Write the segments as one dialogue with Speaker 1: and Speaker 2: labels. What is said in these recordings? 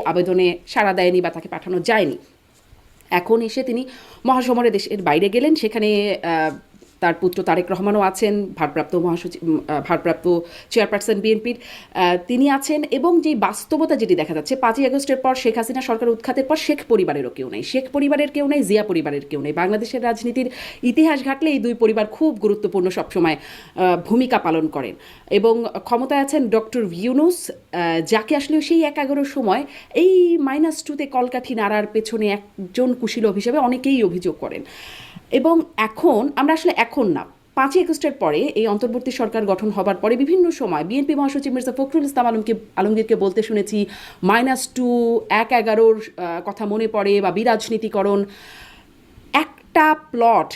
Speaker 1: আবেদনে সাড়া দেয়নি বা তাকে পাঠানো যায়নি। এখন এসে তিনি মহাসমরে দেশের বাইরে গেলেন। সেখানে তার পুত্র তারেক রহমানও আছেন, ভারপ্রাপ্ত মহাসচিব ভারপ্রাপ্ত চেয়ারপারসন বিএনপির তিনি আছেন এবং যে বাস্তবতা যেটি দেখা যাচ্ছে, পাঁচই আগস্টের পর শেখ হাসিনা সরকার উৎখাতের পর শেখ পরিবারেরও কেউ নেই। শেখ পরিবারের কেউ নেই, জিয়া পরিবারের কেউ নেই। বাংলাদেশের রাজনীতির ইতিহাস ঘাটলে এই দুই পরিবার খুব গুরুত্বপূর্ণ সবসময় ভূমিকা পালন করেন। এবং ক্ষমতায় আছেন ডক্টর ইউনুস যাকে আসলে সেই এক এগারোর সময় এই মাইনাস টুতে কলকাঠি নাড়ার পেছনে একজন কুশীলভ হিসেবে অনেকেই অভিযোগ করেন। এবং এখন, আমরা আসলে এখন না, পাঁচই আগস্টের পরে এই অন্তর্বর্তী সরকার গঠন হবার পরে বিভিন্ন সময় বিএনপি মহাসচিব মির্জা ফখরুল ইসলাম আলমকে, আলমগীরকে বলতে শুনেছি, মাইনাস টু, এক এগারোর কথা মনে পড়ে বা বিরাজনীতিকরণ। একটা প্লট,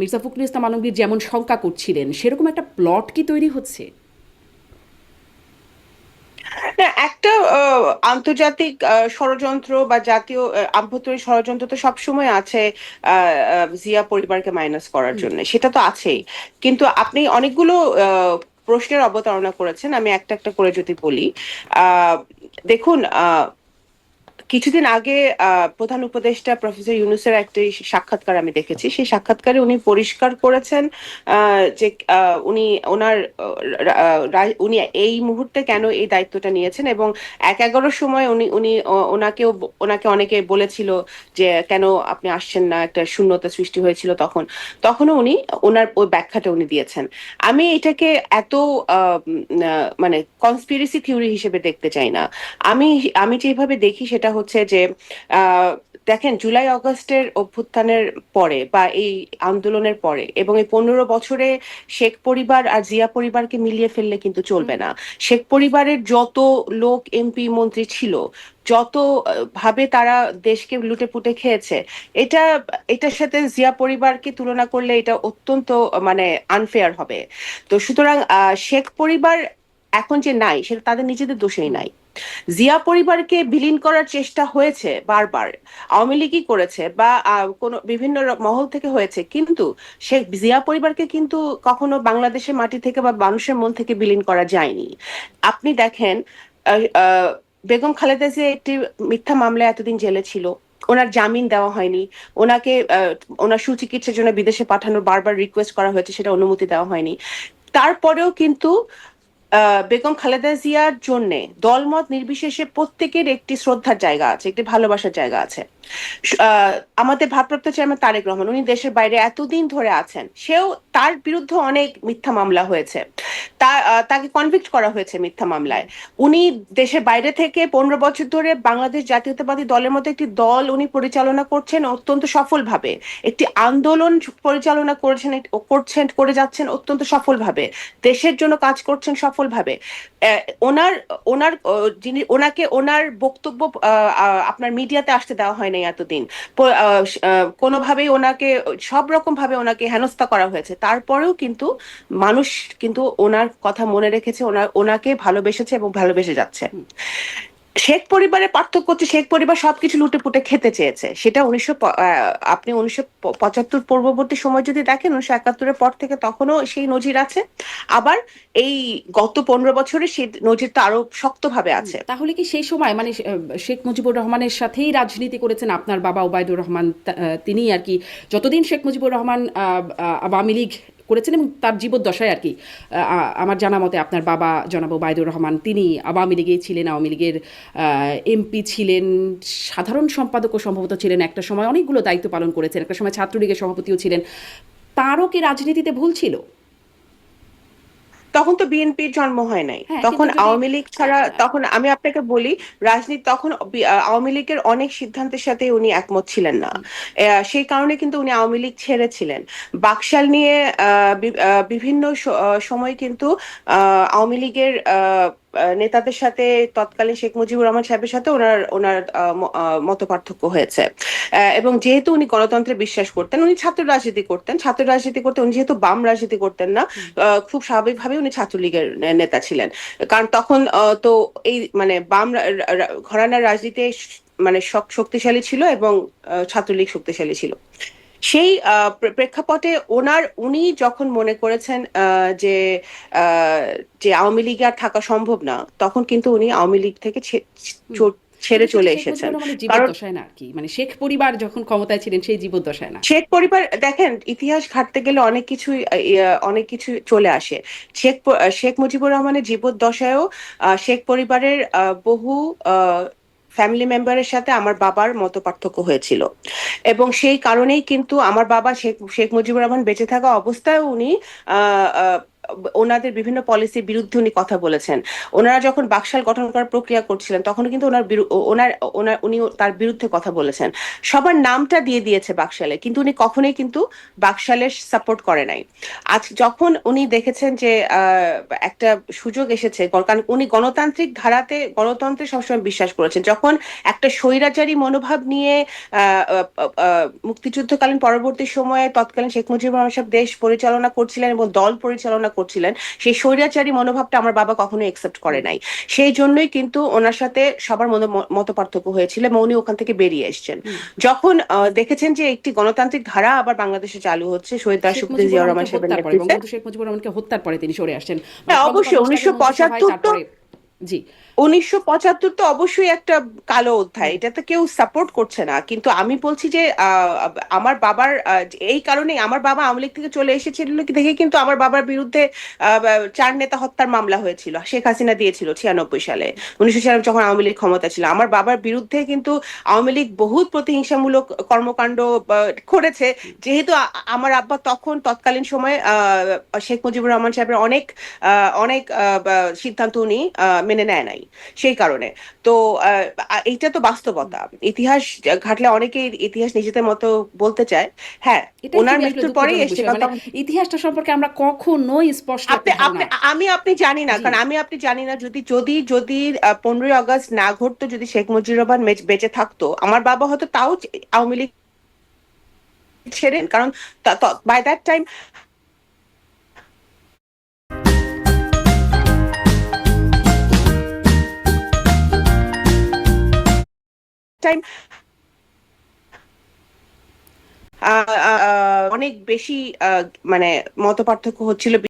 Speaker 1: মির্জা ফখরুল ইসলাম আলমগীর যেমন শঙ্কা করছিলেন, সেরকম একটা প্লট কি তৈরি হচ্ছে?
Speaker 2: না একটা আন্তর্জাতিক ষড়যন্ত্র বা জাতীয় আভ্যন্তরীণ ষড়যন্ত্র তো সবসময় আছে জিয়া পরিবারকে মাইনাস করার জন্য। সেটা তো আছেই। কিন্তু আপনি অনেকগুলো আহ, প্রশ্নের অবতারণা করেছেন আমি একটা একটা করে যদি বলি। আহ, দেখুন আহ, কিছুদিন আগে প্রধান উপদেষ্টা প্রফেসর ইউনুসের একটি সাক্ষাৎকার আমি দেখেছি। সেই সাক্ষাৎকারে উনি পরিষ্কার করেছেন যে উনি ওনার উনি এই মুহূর্তে কেন এই দায়িত্বটা নিয়েছেন এবং এক এগারোর সময় উনি উনি ওনাকেও, ওনাকে অনেকে বলেছিল যে, কেন আপনি আসছেন না? একটা শূন্যতা সৃষ্টি হয়েছিল তখন। তখনও উনি ওনার ওই ব্যাখ্যাটা উনি দিয়েছেন। আমি এটাকে এত মানে কনস্পিরেসি থিওরি হিসেবে দেখতে চাই না। আমি আমি যেভাবে দেখি সেটা হচ্ছে যে আহ, দেখেন জুলাই অগস্টের অভ্যুত্থানের পরে বা এই আন্দোলনের পরে এবং এই পনেরো বছরে শেখ পরিবার আর জিয়া পরিবারকে মিলিয়ে ফেললে কিন্তু চলবে না। শেখ পরিবারের যত লোক এমপি মন্ত্রী ছিল যত ভাবে তারা দেশকে লুটে পুটে খেয়েছে এটা এটার সাথে জিয়া পরিবারকে তুলনা করলে এটা অত্যন্ত মানে আনফেয়ার হবে। তো সুতরাং শেখ পরিবার এখন যে নাই সেটা তাদের নিজেদের দোষেই নাই। জিয়া পরিবারকে বিলীন করার চেষ্টা হয়েছে বারবার। আওয়ামী লীগই করেছে বা কোনো বিভিন্ন মহল থেকে হয়েছে। কিন্তু সে জিয়া পরিবারকে কিন্তু কখনো বাংলাদেশের মাটি থেকে বা মানুষের মন থেকে বিলীন করা যায়নি। আপনি দেখেন বেগম খালেদা জিয়া একটি মিথ্যা মামলায় এতদিন জেলে ছিল। ওনার জামিন দেওয়া হয়নি। ওনাকে ওনার সুচিকিৎসার জন্য বিদেশে পাঠানোর বারবার রিকোয়েস্ট করা হয়েছে, সেটা অনুমতি দেওয়া হয়নি। তারপরেও কিন্তু বেগম খালেদা জিয়ার জন্য দলমত নির্বিশেষে প্রত্যেকের একটি শ্রদ্ধার জায়গা আছে, একটি ভালোবাসার জায়গা আছে। আমাদের ভারপ্রাপ্ত চেয়ারম্যান তারেক রহমান, উনি দেশের বাইরে এতদিন ধরে আছেন, সেও তার বিরুদ্ধে অনেক মিথ্যা মামলা হয়েছে। তাকে কনভিক্ট করা হয়েছে মিথ্যা মামলায়। উনি দেশের বাইরে থেকে পনেরো বছর ধরে বাংলাদেশ জাতীয়তাবাদী দলের মতো একটি দল উনি পরিচালনা করছেন, অত্যন্ত সফলভাবে। একটি আন্দোলন পরিচালনা করেছেন, করছেন, করে যাচ্ছেন অত্যন্ত সফলভাবে। দেশের জন্য কাজ করছেন সফলভাবে ওনার ওনার যিনি, ওনাকে ওনার বক্তব্য আপনার মিডিয়াতে আসতে দেওয়া হয় নাই এতদিন। কোনোভাবেই ওনাকে, সব রকম ভাবে ওনাকে হেনস্থা করা হয়েছে। তারপরেও কিন্তু মানুষ কিন্তু ওনার কথা মনে রেখেছে, ওনার, ওনাকে ভালোবেসেছে এবং ভালোবেসে যাচ্ছে। শেখ পরিবারের পার্থক্য হচ্ছে শেখ পরিবার সবকিছু লুটে পুটে খেতে চেয়েছে। সেটা উনিশশো আপনি উনিশশো পঁচাত্তর পূর্ববর্তী সময় যদি দেখেন উনিশশো একাত্তরের পর থেকে তখনও সেই নজির আছে। আবার এই গত পনেরো বছরে সেই নজিরটা আরও শক্তভাবে আছে।
Speaker 1: তাহলে কি সেই সময় মানে শেখ মুজিবুর রহমানের সাথেই রাজনীতি করেছেন আপনার বাবা ওবায়দুর রহমান তিনি আর কি। যতদিন শেখ মুজিবুর রহমান আওয়ামী লীগ করেছেন এবং তার জীবদ্দশায় আর কি আমার জানা মতে আপনার বাবা জনাব ওবায়দুর রহমান, তিনি আওয়ামী লীগেই ছিলেন, আওয়ামী লীগের এমপি ছিলেন, সাধারণ সম্পাদকও সম্ভবত ছিলেন একটা সময়, অনেকগুলো দায়িত্ব পালন করেছেন, একটা সময় ছাত্রলীগের সভাপতিও ছিলেন। তারও কি রাজনীতিতে ভুল ছিল?
Speaker 2: তখন তো বিএনপির জন্ম হয় নাই।
Speaker 1: হ্যাঁ,
Speaker 2: তখন আওয়ামী লীগ ছাড়া তখন আমি আপনাকে বলি রাজনীতি তখন আওয়ামী লীগের অনেক সিদ্ধান্তের সাথে উনি একমত ছিলেন না। আহ, সেই কারণে কিন্তু উনি আওয়ামী লীগ ছেড়েছিলেন। বাকশাল নিয়ে আহ, বিভিন্ন সময় কিন্তু আহ, আওয়ামী লীগের নেতাদের সাথে তৎকালীন শেখ মুজিবুর রহমান সাহেবের সাথে ওনার ওনার মত পার্থক্য হয়েছে। এবং যেহেতু উনি গণতন্ত্রে বিশ্বাস করতেন উনি ছাত্র রাজনীতি করতেন ছাত্র রাজনীতি করতে উনি যেহেতু বাম রাজনীতি করতেন না আহ, খুব স্বাভাবিকভাবে উনি ছাত্রলীগের নেতা ছিলেন। কারণ তখন আহ, তো এই মানে বাম ঘরানার রাজনীতি মানে শক- শক্তিশালী ছিল এবং ছাত্রলীগ শক্তিশালী ছিল। সেই প্রেক্ষাপটে ওনার উনি যখন মনে করেছেন যে যে আওয়ামী লীগ আর থাকা সম্ভব না তখন কিন্তু উনি আওয়ামী লীগ থেকে ছেড়ে চলে এসেছেন।
Speaker 1: মানে শেখ পরিবার যখন ক্ষমতায় ছিলেন সেই জীবদ্দশায় না?
Speaker 2: শেখ পরিবার দেখেন ইতিহাস ঘাটতে গেলে অনেক কিছুই অনেক কিছু চলে আসে। শেখ শেখ মুজিবুর রহমানের জীবদ্দশায়ও শেখ পরিবারের আহ, বহু ফ্যামিলি মেম্বারের সাথে আমার বাবার মত পার্থক্য হয়েছিল। এবং সেই কারণেই কিন্তু আমার বাবা শেখ শেখ মুজিবুর রহমান বেঁচে থাকা অবস্থায় উনি ওনাদের বিভিন্ন পলিসির বিরুদ্ধে উনি কথা বলেছেন। ওনারা যখন বাকশাল গঠন করার প্রক্রিয়া করছিলেন তখন কিন্তু ওনার ওনার ওনার উনি তার বিরুদ্ধে কথা বলেছেন। সবার নামটা দিয়ে দিয়েছে বাকশালে, কিন্তু উনি কখনোই কিন্তু বাকশালের সাপোর্ট করে নাই। আজ যখন উনি দেখেছেন যে একটা সুযোগ এসেছে কারণ উনি গণতান্ত্রিক ধারাতে গণতন্ত্রে সবসময় বিশ্বাস করেছেন। যখন একটা স্বৈরাচারী মনোভাব নিয়ে মুক্তিযুদ্ধকালীন পরবর্তী সময়ে তৎকালীন শেখ মুজিবুর রহমান সাহেব দেশ পরিচালনা করছিলেন এবং দল পরিচালনা করছিলেন সেই স্বৈরাচারী মনোভাবটা আমার বাবা কখনো একসেপ্ট করে নাই। সেই জন্যই কিন্তু ওনার সাথে সবার মত পার্থক্য হয়েছিল এবং উনি ওখান থেকে বেরিয়ে এসছেন। যখন দেখেছেন যে একটি গণতান্ত্রিক ধারা আবার বাংলাদেশে চালু হচ্ছে শহীদ
Speaker 1: দাস
Speaker 2: রাষ্ট্রপতি
Speaker 1: মুজিবুর
Speaker 2: রহমান সাহেবের
Speaker 1: হত্যার পরে
Speaker 2: নেতৃত্বে।
Speaker 1: শেখ মুজিবুর রহমানকে হত্যার পরে তিনি সরে আসছেন
Speaker 2: হ্যাঁ, অবশ্যই, উনিশশো পঁচাত্তর
Speaker 1: জি।
Speaker 2: উনিশশো পঁচাত্তর তো অবশ্যই একটা কালো অধ্যায়। এটা তো কেউ সাপোর্ট করছে না। কিন্তু আমি বলছি যে আহ, আমার বাবার এই কারণে আমার বাবা আওয়ামী লীগ থেকে চলে এসেছিল কি দেখে কিন্তু আমার বাবার বিরুদ্ধে আহ, চার নেতা হত্যার মামলা হয়েছিল। শেখ হাসিনা দিয়েছিল ছিয়ানব্বই সালে। উনিশশো ছিয়ানব্বই যখন আওয়ামী লীগ ক্ষমতা ছিল। আমার বাবার বিরুদ্ধে কিন্তু আওয়ামী লীগ বহুত প্রতিহিংসামূলক কর্মকাণ্ড করেছে। যেহেতু আমার আব্বা তখন তৎকালীন সময়ে আহ, শেখ মুজিবুর রহমান সাহেবের অনেক আহ, অনেক সিদ্ধান্ত উনি আহ, মেনে নেয় নাই। সেই কারণে। তো এইটা তো বাস্তবতা। ইতিহাস ঘাটলে অনেকে ইতিহাস নিজেদের মতো বলতে চায়। হ্যাঁ ওনার মৃত্যুর পরেই
Speaker 1: দুঃখজনক
Speaker 2: এসছে
Speaker 1: মানে ইতিহাসটা সম্পর্কে আমরা কখনোই স্পষ্ট
Speaker 2: আপনি আমি আপনি জানি না কারণ আমি আপনি জানি না যদি যদি যদি পনেরোই আগস্ট না ঘটতো যদি শেখ মুজিবুর রহমান বেঁচে থাকতো আমার বাবা হয়তো তাও আওয়ামী লীগ ছেড়ে কারণ বাই দ্যাট টাইম টাইম অনেক বেশি মানে মত পার্থক্য হচ্ছিল